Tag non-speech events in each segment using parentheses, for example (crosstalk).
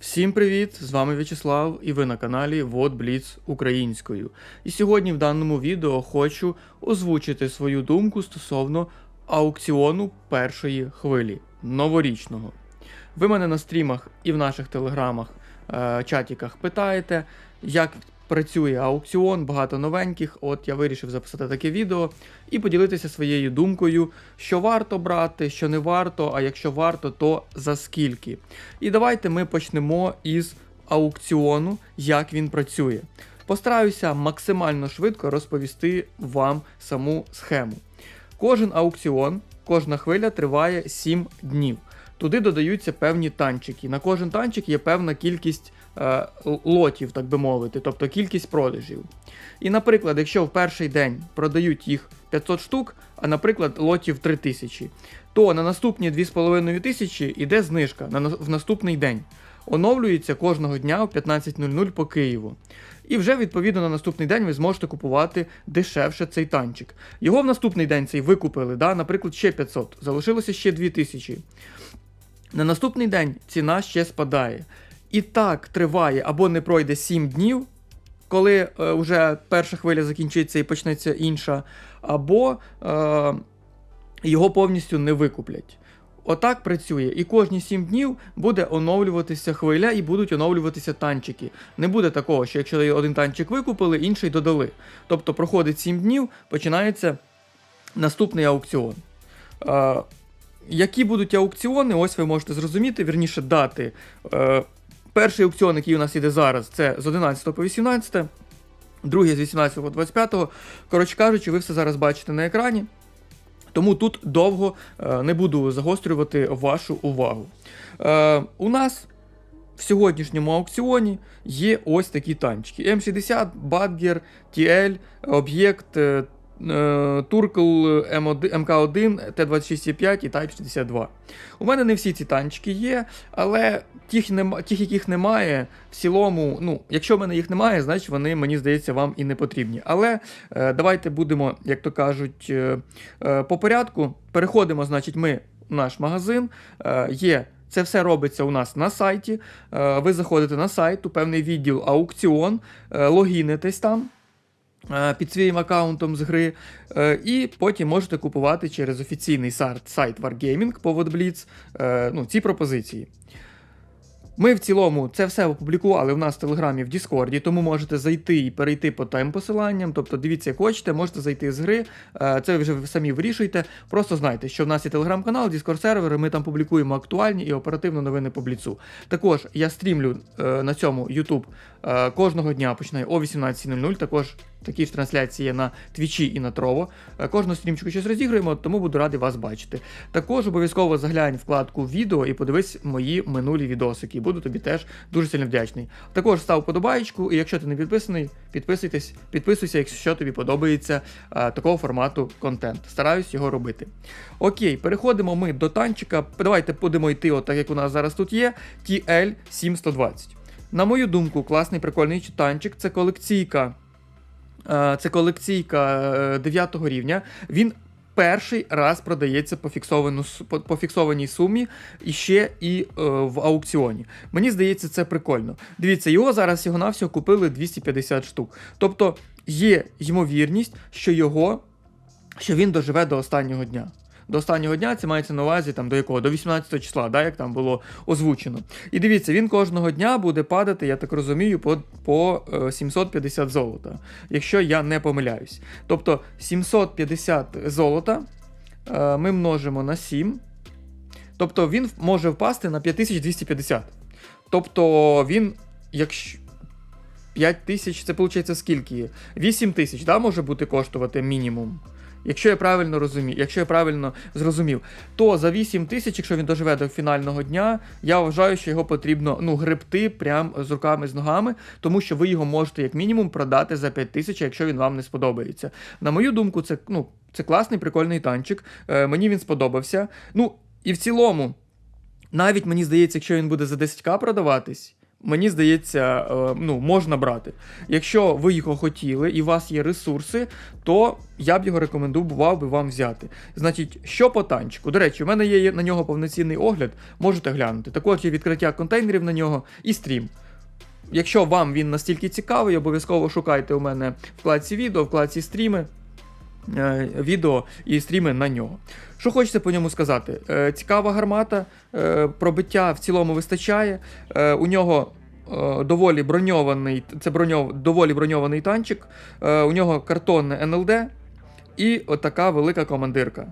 Всім привіт! З вами В'ячеслав і ви на каналі Вот Бліц українською. І сьогодні в даному відео хочу озвучити свою думку стосовно аукціону першої хвилі новорічного. Ви мене на стрімах і в наших телеграмах, е, чатіках питаєте, як працює аукціон, багато новеньких. От я вирішив записати таке відео і поділитися своєю думкою, що варто брати, що не варто, а якщо варто, то за скільки. І давайте ми почнемо із аукціону, як він працює. Постараюся максимально швидко розповісти вам саму схему. Кожен аукціон, кожна хвиля триває 7 днів. Туди додаються певні танчики. На кожен танчик є певна кількість лотів, так би мовити, тобто кількість продажів. І, наприклад, якщо в перший день продають їх 500 штук, а, наприклад, лотів 3000, то на наступні 2500 йде знижка в наступний день. Оновлюється кожного дня о 15.00 по Києву. І вже відповідно на наступний день ви зможете купувати дешевше цей танчик. Його в наступний день цей викупили, да, наприклад, ще 500, залишилося ще 2000. На наступний день ціна ще спадає. І так триває або не пройде 7 днів, коли е, вже перша хвиля закінчиться і почнеться інша, або е, його повністю не викуплять. Отак працює. І кожні 7 днів буде оновлюватися хвиля і будуть оновлюватися танчики. Не буде такого, що якщо один танчик викупили, інший додали. Тобто проходить 7 днів, починається наступний аукціон. Е, які будуть аукціони, ось ви можете зрозуміти, вірніше дати. Е, перший аукціон, який у нас іде зараз, це з 11 по 18, другий з 18 по 25. Коротше кажучи, ви все зараз бачите на екрані. Тому тут довго е, не буду загострювати вашу увагу. Е, у нас в сьогоднішньому аукціоні є ось такі танчики: М60, Badger, TL, Об'єкт, е, Туркл МК1, Т-26Е5 і Type 62. У мене не всі ці танчики є, але тих, тих, яких немає, в цілому, ну, якщо в мене їх немає, значить вони, мені здається, вам і не потрібні. Але е, давайте будемо, як то кажуть, е, е, по порядку. Переходимо, значить, ми в наш магазин. Е, є це все робиться у нас на сайті. Е, Ви заходите на сайт, у певний відділ аукціон, е, логінитесь там е, під своїм аккаунтом з гри, е, і потім можете купувати через офіційний сайт, Wargaming по WotBlitz, е, ну, ці пропозиції. Ми в цілому це все опублікували в нас в Телеграмі в Діскорді, тому можете зайти і перейти по тем посиланням. Тобто, дивіться, як хочете, можете зайти з гри. е, Це ви вже самі вирішуєте. Просто знайте, що в нас є телеграм-канал, Discord сервери. Ми там публікуємо актуальні і оперативно новини по бліцу. Також я стрімлю е, на цьому YouTube е, кожного дня, починаю о 18.00. Також такі ж трансляції є на Твічі і на Трово. Е, Кожного стрімчику щось розігруємо, тому буду радий вас бачити. Також обов'язково заглянь вкладку відео і подивись мої минулі відосики. Буду тобі теж дуже сильно вдячний. Також став подобаєчку, і якщо ти не підписаний, підписуйтесь, підписуйся, якщо тобі подобається е, такого формату контент. Стараюсь його робити. Окей, переходимо ми до танчика. Давайте будемо йти, от так як у нас зараз тут є. TL 7120. На мою думку, класний прикольний танчик. Це колекційка. Е, Це колекційка 9 рівня. Він перший раз продається по, фіксовану, по фіксованій сумі і ще і е, в аукціоні. Мені здається, це прикольно. Дивіться, його зараз його навсього купили 250 штук. Тобто є ймовірність, що його що він доживе до останнього дня. До останнього дня це мається на увазі там до якого? До 18 числа, да, як там було озвучено. І дивіться, він кожного дня буде падати, я так розумію, по, по е, 750 золота, якщо я не помиляюсь. Тобто 750 золота е, ми множимо на 7. Тобто він може впасти на 5250. Тобто він, якщо. 5 тисяч, це виходить скільки? 8 тисяч, да, може бути коштувати мінімум. Якщо я правильно розумію, якщо я правильно зрозумів, то за 8 тисяч, якщо він доживе до фінального дня, я вважаю, що його потрібно ну, гребти прям з руками з ногами, тому що ви його можете як мінімум продати за 5 тисяч, якщо він вам не сподобається. На мою думку, це ну, це класний прикольний танчик. Е, мені він сподобався. Ну і в цілому, навіть мені здається, якщо він буде за 10к продаватись. Мені здається, е, ну, можна брати. Якщо ви його хотіли і у вас є ресурси, то я б його рекомендував би вам взяти. Значить, що по танчику? До речі, у мене є на нього повноцінний огляд, можете глянути. Також є відкриття контейнерів на нього і стрім. Якщо вам він настільки цікавий, обов'язково шукайте у мене в вкладці відео, в вкладці стріми. Е, Відео і стріми на нього. Що хочеться по ньому сказати? Е, Цікава гармата, е, пробиття в цілому вистачає. У нього доволі броньований, це броньов, доволі броньований танчик. У нього картонне НЛД і отака велика командирка.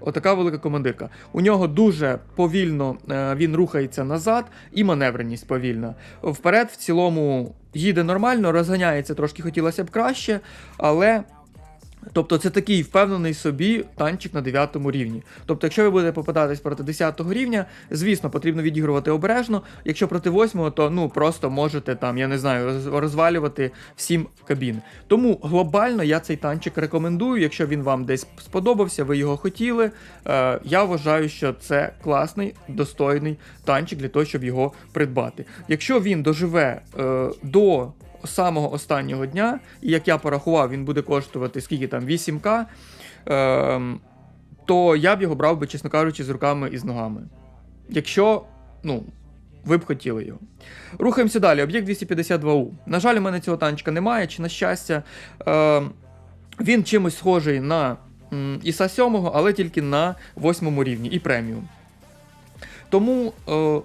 Отака велика командирка. У нього дуже повільно він рухається назад, і маневреність повільна. Вперед, в цілому, їде нормально, розганяється трошки хотілося б краще, але. Тобто це такий впевнений собі танчик на 9 рівні. Тобто, якщо ви будете попадатись проти 10 рівня, звісно, потрібно відігрувати обережно. Якщо проти 8, то ну просто можете там, я не знаю, розвалювати всім кабін. Тому глобально я цей танчик рекомендую. Якщо він вам десь сподобався, ви його хотіли. Е, я вважаю, що це класний, достойний танчик для того, щоб його придбати. Якщо він доживе е, до самого останнього дня, і як я порахував, він буде коштувати скільки там 8к, ем, то я б його брав би, чесно кажучи, з руками і з ногами. Якщо, ну, ви б хотіли його. Рухаємося далі. Об'єкт 252У. На жаль, у мене цього танчика немає, чи на щастя. Ем, він чимось схожий на Іса 7, але тільки на 8 рівні і преміум. Тому е,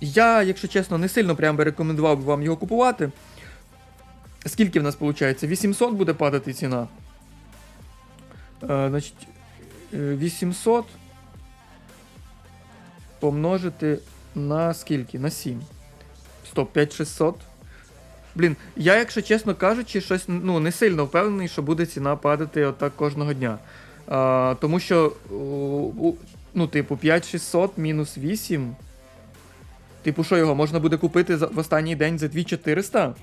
я, якщо чесно, не сильно прям би рекомендував би вам його купувати. Скільки в нас виходить? 800 буде падати ціна. Е, значить, е, 800 помножити на скільки? На 7. Стоп, 5600. Блін, я, якщо чесно кажучи, щось ну, не сильно впевнений, що буде ціна падати отак кожного дня. А, тому що, ну, типу, 5600 мінус 8. Типу, що його можна буде купити в останній день за 2400?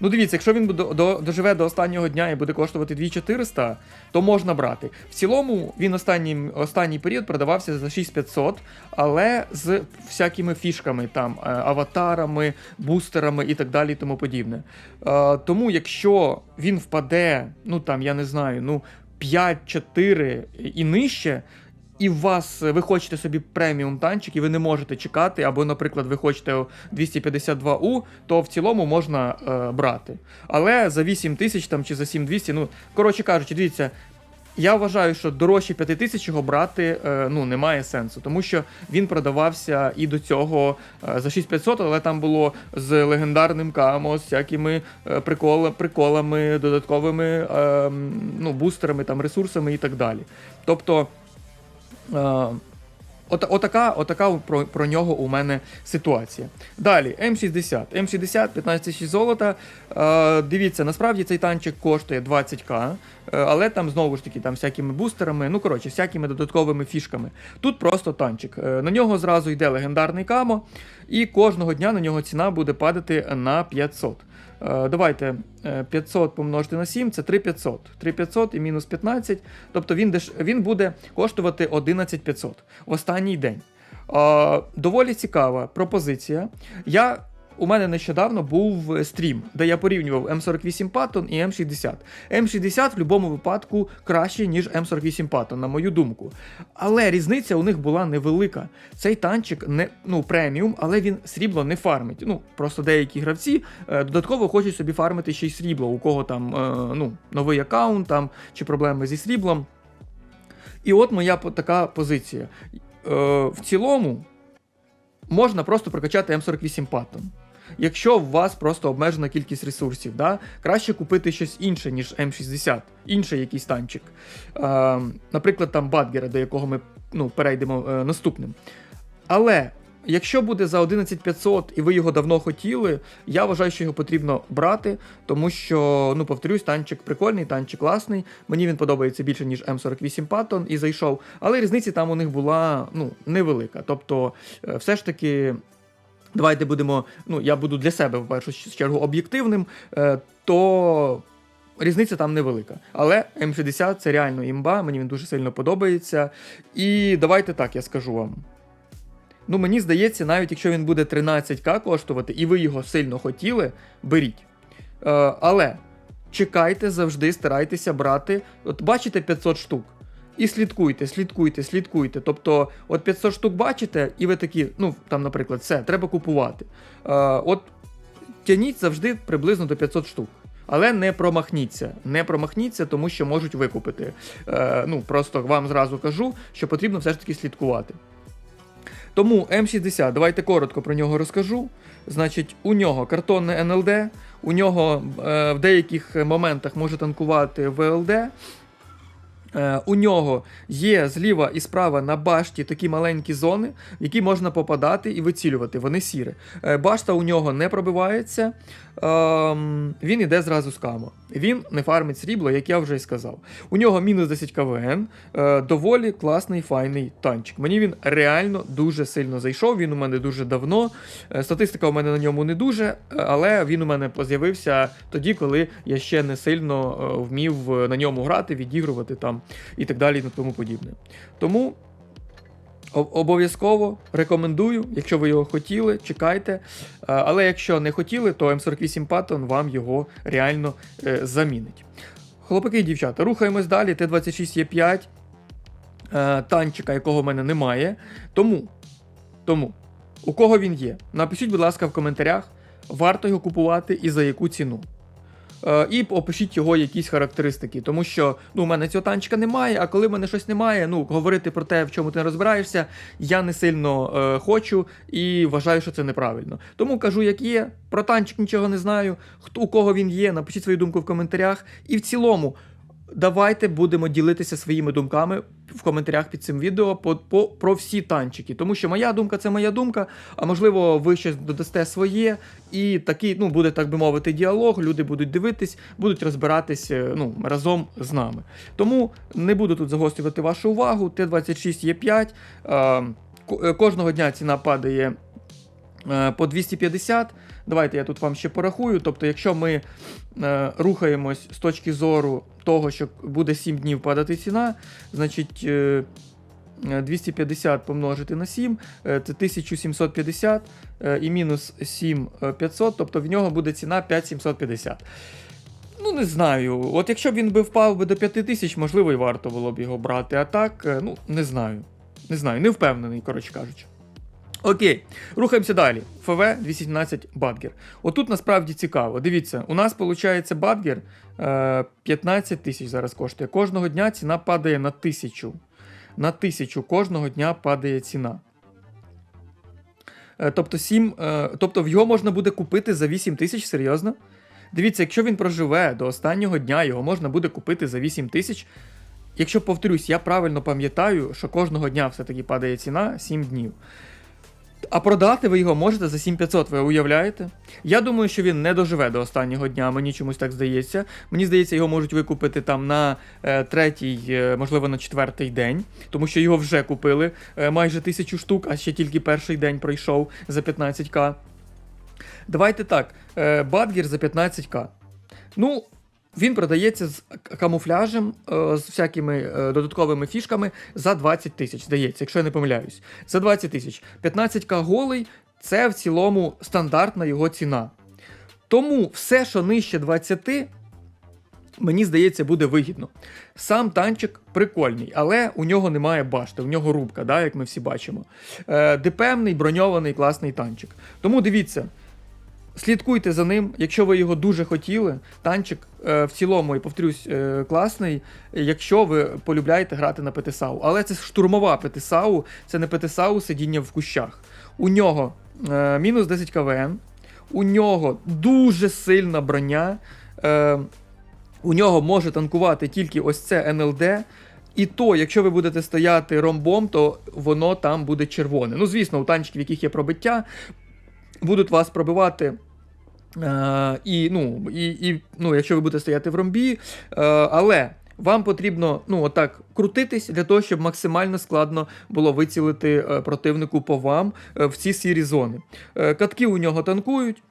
Ну, дивіться, якщо він буде, до, доживе до останнього дня і буде коштувати 2400, то можна брати. В цілому він останній, останній період продавався за 6500, але з всякими фішками, там, е, аватарами, бустерами і так далі, і тому подібне. Е, тому, якщо він впаде, ну там, я не знаю, ну 5-4 і нижче. І в вас ви хочете собі преміум танчик, і ви не можете чекати, або, наприклад, ви хочете 252У, то в цілому можна е, брати. Але за 8 тисяч там чи за 7200, ну коротше кажучи, дивіться. Я вважаю, що дорожче 5 тисяч його брати е, ну, немає сенсу, тому що він продавався і до цього е, за 6500, але там було з легендарним камо, з всякими е, прикола, приколами, додатковими е, ну, бустерами, там, ресурсами і так далі. Тобто. Е, От, отака, отака про, про нього у мене ситуація. Далі, М60. М60, 15 тисяч золота. Е, дивіться, насправді цей танчик коштує 20к, е, але там знову ж таки там всякими бустерами, ну коротше, всякими додатковими фішками. Тут просто танчик. Е, на нього зразу йде легендарний камо, і кожного дня на нього ціна буде падати на 500. Е, Давайте е, 500 помножити на 7, це 3500. 3500 і мінус 15, тобто він, деш... він буде коштувати 11500 в останній день. Е, Доволі цікава пропозиція. Я у мене нещодавно був е, стрім, де я порівнював М48 Patton і М60. М60 в будь-якому випадку краще, ніж М48 Patton, на мою думку. Але різниця у них була невелика. Цей танчик не ну, преміум, але він срібло не фармить. Ну, просто деякі гравці е, додатково хочуть собі фармити ще й срібло, у кого там е, ну, новий аккаунт там, чи проблеми зі сріблом. І от моя така позиція. Е, в цілому можна просто прокачати М48 Patton. Якщо у вас просто обмежена кількість ресурсів, да? краще купити щось інше, ніж М60, інший якийсь танчик. Е, наприклад, там Бадгера, до якого ми ну, перейдемо е, наступним. Але якщо буде за 11500 і ви його давно хотіли, я вважаю, що його потрібно брати, тому що, ну, повторюсь, танчик прикольний, танчик класний. Мені він подобається більше, ніж М48 Patton і зайшов. Але різниця там у них була ну, невелика. Тобто, е, все ж таки. Давайте будемо. Ну, я буду для себе в першу чергу об'єктивним, е, то різниця там невелика. Але М60 це реально імба, мені він дуже сильно подобається. І давайте так, я скажу вам. Ну, мені здається, навіть якщо він буде 13к коштувати, і ви його сильно хотіли, беріть. Е, але чекайте завжди, старайтеся брати. От бачите 500 штук. І слідкуйте, слідкуйте, слідкуйте. Тобто, от 500 штук бачите, і ви такі, ну там, наприклад, все, треба купувати. Е, от тяніть завжди приблизно до 500 штук. Але не промахніться, не промахніться, тому що можуть викупити. Е, ну просто вам зразу кажу, що потрібно все ж таки слідкувати. Тому М60, давайте коротко про нього розкажу. Значить, у нього картонне НЛД, у нього е, в деяких моментах може танкувати ВЛД. Е, у нього є зліва і справа на башті такі маленькі зони, в які можна попадати і вицілювати. Вони сірі. Е, башта у нього не пробивається, ем, він іде зразу з камо. Він не фармить срібло, як я вже й сказав. У нього мінус 10 КВН, е, доволі класний файний танчик. Мені він реально дуже сильно зайшов. Він у мене дуже давно. Статистика у мене на ньому не дуже, але він у мене з'явився тоді, коли я ще не сильно вмів на ньому грати, відігрувати там і так далі, і тому подібне. Тому обов'язково рекомендую, якщо ви його хотіли, чекайте. Е, Але якщо не хотіли, то М48 Patton вам його реально е, замінить. Хлопаки і дівчата, рухаємось далі. Т-26Е5, е, танчика, якого в мене немає. Тому, тому, у кого він є? Напишіть, будь ласка, в коментарях, варто його купувати і за яку ціну. Е, і опишіть його якісь характеристики, тому що ну, у мене цього танчика немає, а коли в мене щось немає, ну говорити про те, в чому ти не розбираєшся, я не сильно е, хочу і вважаю, що це неправильно. Тому кажу, як є. Про танчик нічого не знаю. Хто у кого він є, напишіть свою думку в коментарях. І в цілому. Давайте будемо ділитися своїми думками в коментарях під цим відео по, по, про всі танчики. Тому що моя думка це моя думка, а можливо, ви щось додасте своє, і такий, ну, буде, так би мовити, діалог, люди будуть дивитись, будуть розбиратись е, ну, разом з нами. Тому не буду тут загострювати вашу увагу. Т-26 є 5. Е, ко- кожного дня ціна падає е, по 250. Давайте я тут вам ще порахую. Тобто, якщо ми рухаємось з точки зору того, що буде 7 днів падати ціна, значить. Е, е, 250 помножити на 7, е, це 1750 е, і мінус 7500, тобто в нього буде ціна 5750. Ну, не знаю. От якщо б він би впав би до 5000, можливо, і варто було б його брати. А так, е, ну, не знаю. Не знаю, не впевнений, коротше кажучи. Окей, рухаємося далі. ФВ 217 Бадгер. Отут насправді цікаво. Дивіться, у нас виходить Бадгер е, 15 тисяч зараз коштує. Кожного дня ціна падає на тисячу. На тисячу кожного дня падає ціна. Е, тобто, 7, е, тобто його можна буде купити за 8 тисяч, серйозно? Дивіться, якщо він проживе до останнього дня, його можна буде купити за 8 тисяч. Якщо повторюсь, я правильно пам'ятаю, що кожного дня все-таки падає ціна 7 днів. А продати ви його можете за 7500, ви уявляєте? Я думаю, що він не доживе до останнього дня, мені чомусь так здається. Мені здається, його можуть викупити там на е, третій, е, можливо, на четвертий день, тому що його вже купили е, майже тисячу штук, а ще тільки перший день пройшов за 15к. Давайте так, е, Бадгер за 15к. Ну, він продається з камуфляжем, е, з всякими е, додатковими фішками за 20 тисяч, здається, якщо я не помиляюсь. За 20 тисяч. 15к голий це в цілому стандартна його ціна. Тому все, що нижче 20, мені здається, буде вигідно. Сам танчик прикольний, але у нього немає башти, у нього рубка, да, як ми всі бачимо. Е, ДПМний, броньований, класний танчик. Тому дивіться. Слідкуйте за ним, якщо ви його дуже хотіли. Танчик е, в цілому, і повторюсь, е, класний, якщо ви полюбляєте грати на ПТСАУ. Але це штурмова ПТСАУ, це не ПТСАУ сидіння в кущах. У нього е, мінус 10 КВН, у нього дуже сильна броня. Е, у нього може танкувати тільки ось це НЛД. І то, якщо ви будете стояти ромбом, то воно там буде червоне. Ну, звісно, у танчиків, в яких є пробиття, будуть вас пробивати. Е, і, ну, і, і, ну, якщо ви будете стояти в ромбі, е, але вам потрібно ну, отак крутитись для того, щоб максимально складно було вицілити е, противнику по вам е, в ці сірі зони. Е, катки у нього танкують.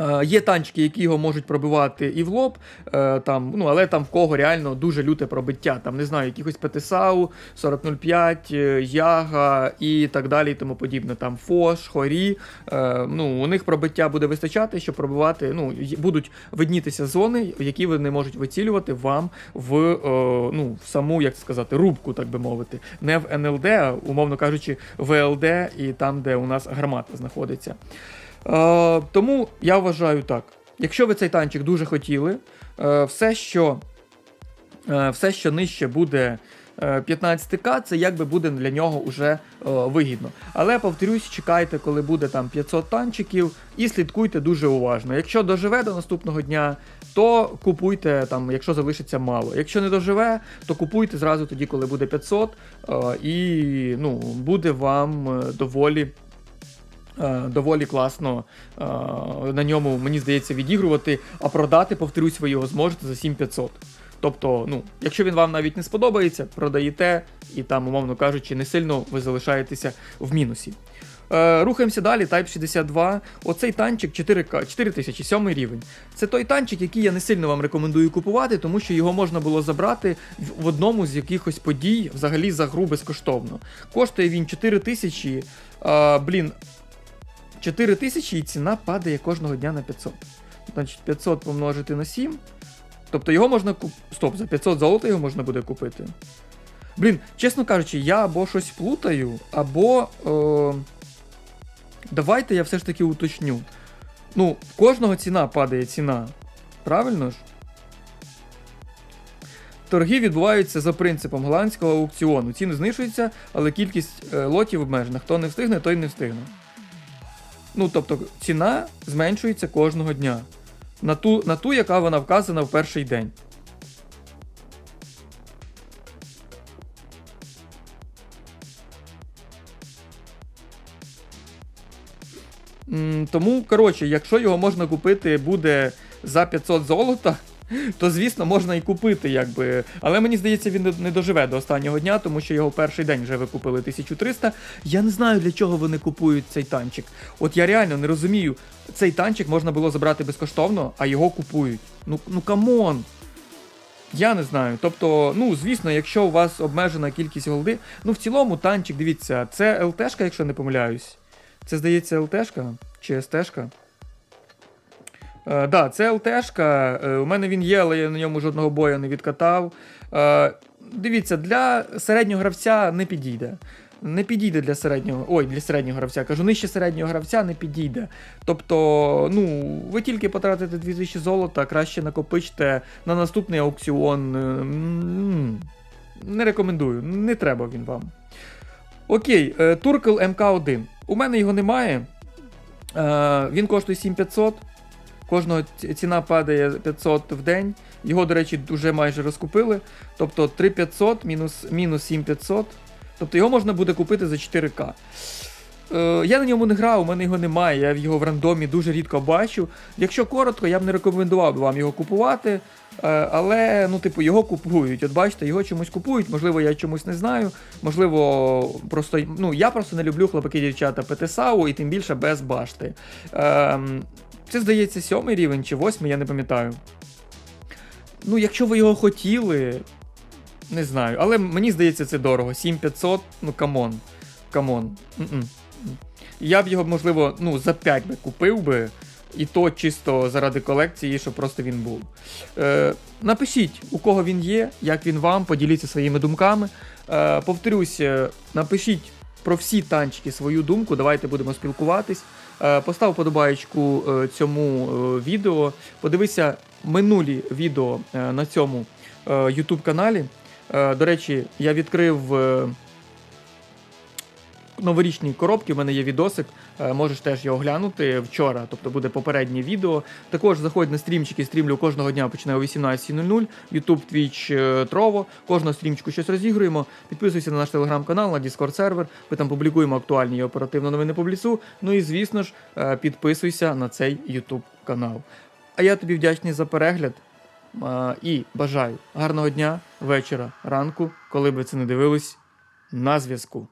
Е, Є танчики, які його можуть пробивати і в лоб, е, там, ну, але там в кого реально дуже люте пробиття. Там, не знаю, якихось ПТСАУ, 4005, е, Яга і так далі, і тому подібне. Там Фош, Хорі. Ну, у них пробиття буде вистачати, щоб пробивати. Ну, будуть виднітися зони, які вони можуть вицілювати вам в, ну, в саму, як сказати, рубку, так би мовити. Не в НЛД, а умовно кажучи, в ЛД і там, де у нас гармата знаходиться. Е, тому я вважаю так. Якщо ви цей танчик дуже хотіли, е, все, що, е, все, що нижче буде е, 15к, це якби буде для нього вже е, вигідно. Але повторюсь, чекайте, коли буде там 500 танчиків, і слідкуйте дуже уважно. Якщо доживе до наступного дня, то купуйте там, якщо залишиться мало. Якщо не доживе, то купуйте зразу тоді, коли буде 500, е, і ну, буде вам е, доволі. Е, Доволі класно е, на ньому, мені здається, відігрувати, а продати, повторюсь, ви його зможете за 7500. Тобто, ну, якщо він вам навіть не сподобається, продаєте, і там, умовно кажучи, не сильно ви залишаєтеся в мінусі. Е, рухаємося далі, Type 62. Оцей танчик 4К, 4000, 7 рівень. Це той танчик, який я не сильно вам рекомендую купувати, тому що його можна було забрати в одному з якихось подій, взагалі за гру безкоштовно. Коштує він 4000. Е, блін, 4 тисячі і ціна падає кожного дня на 500. Значить, 500 помножити на 7. Тобто його можна купити. Стоп, за 500 золота його можна буде купити. Блін, чесно кажучи, я або щось плутаю, або. Е... Давайте я все ж таки уточню. Ну, кожного ціна падає ціна. Правильно ж? Торги відбуваються за принципом голландського аукціону. Ціни знижуються, але кількість е, лотів обмежена. Хто не встигне, той не встигне. Ну, тобто, ціна зменшується кожного дня. На ту, на ту, яка вона вказана в перший день. Тому, коротше, якщо його можна купити буде за 500 золота, (laughs) то звісно можна і купити, якби. Але мені здається, він не- доживе до останнього дня, тому що його перший день вже ви купили 1300. Я не знаю, для чого вони купують цей танчик. От я реально не розумію. Цей танчик можна було забрати безкоштовно, а його купують. Ну, ну камон. Я не знаю. Тобто, ну, звісно, якщо у вас обмежена кількість голди. Ну, в цілому, танчик, дивіться, це ЛТшка, якщо не помиляюсь. Це здається ЛТшка чи СТшка. Е, да, це ЛТшка. Е, у мене він є, але я на ньому жодного бою не відкатав. Е, дивіться, для середнього гравця не підійде. Не підійде для середнього. Ой, для середнього гравця. Кажу, нижче середнього гравця не підійде. Тобто, ну, ви тільки потратите 2000 золота, краще накопичте на наступний аукціон. Е, Не рекомендую, не треба він вам. Окей, Туркл МК1. У мене його немає. Він коштує 7500. Кожного ціна падає 500 в день. Його, до речі, вже майже розкупили. Тобто 3500 мінус, мінус 7500. Тобто його можна буде купити за 4К. Е, я на ньому не грав, у мене його немає. Я його в рандомі дуже рідко бачу. Якщо коротко, я б не рекомендував би вам його купувати. Е, але, ну, типу, його купують. От бачите, його чомусь купують, можливо, я чомусь не знаю. Можливо, просто. Ну, я просто не люблю хлопаки дівчата ПТСАУ і тим більше без башти. Ем, це, здається, сьомий рівень чи восьмий, я не пам'ятаю. Ну, якщо ви його хотіли, не знаю. Але мені здається, це дорого. 7500, ну камон. Камон. М-м. Я б його, можливо, ну, за 5 би купив би. І то чисто заради колекції, щоб просто він був. Е, напишіть, у кого він є, як він вам, поділіться своїми думками. Е, повторюсь, е, напишіть про всі танчики свою думку, давайте будемо спілкуватись. Е, постав подобаєчку е, цьому е, відео. Подивися минулі відео на цьому YouTube каналі. Е, до речі, я відкрив. Е, Новорічні коробки, в мене є відосик, е, можеш теж його глянути вчора, тобто буде попереднє відео. Також заходь на стрімчики, стрімлю кожного дня починаю о 18.00, YouTube, Twitch, Trovo. Кожного стрімчику щось розігруємо. Підписуйся на наш телеграм-канал, на Discord сервер. Ми там публікуємо актуальні і оперативно новини по бліцу. Ну і звісно ж, е, підписуйся на цей YouTube канал. А я тобі вдячний за перегляд. е, І бажаю гарного дня, вечора, ранку, коли би це не дивились. На зв'язку.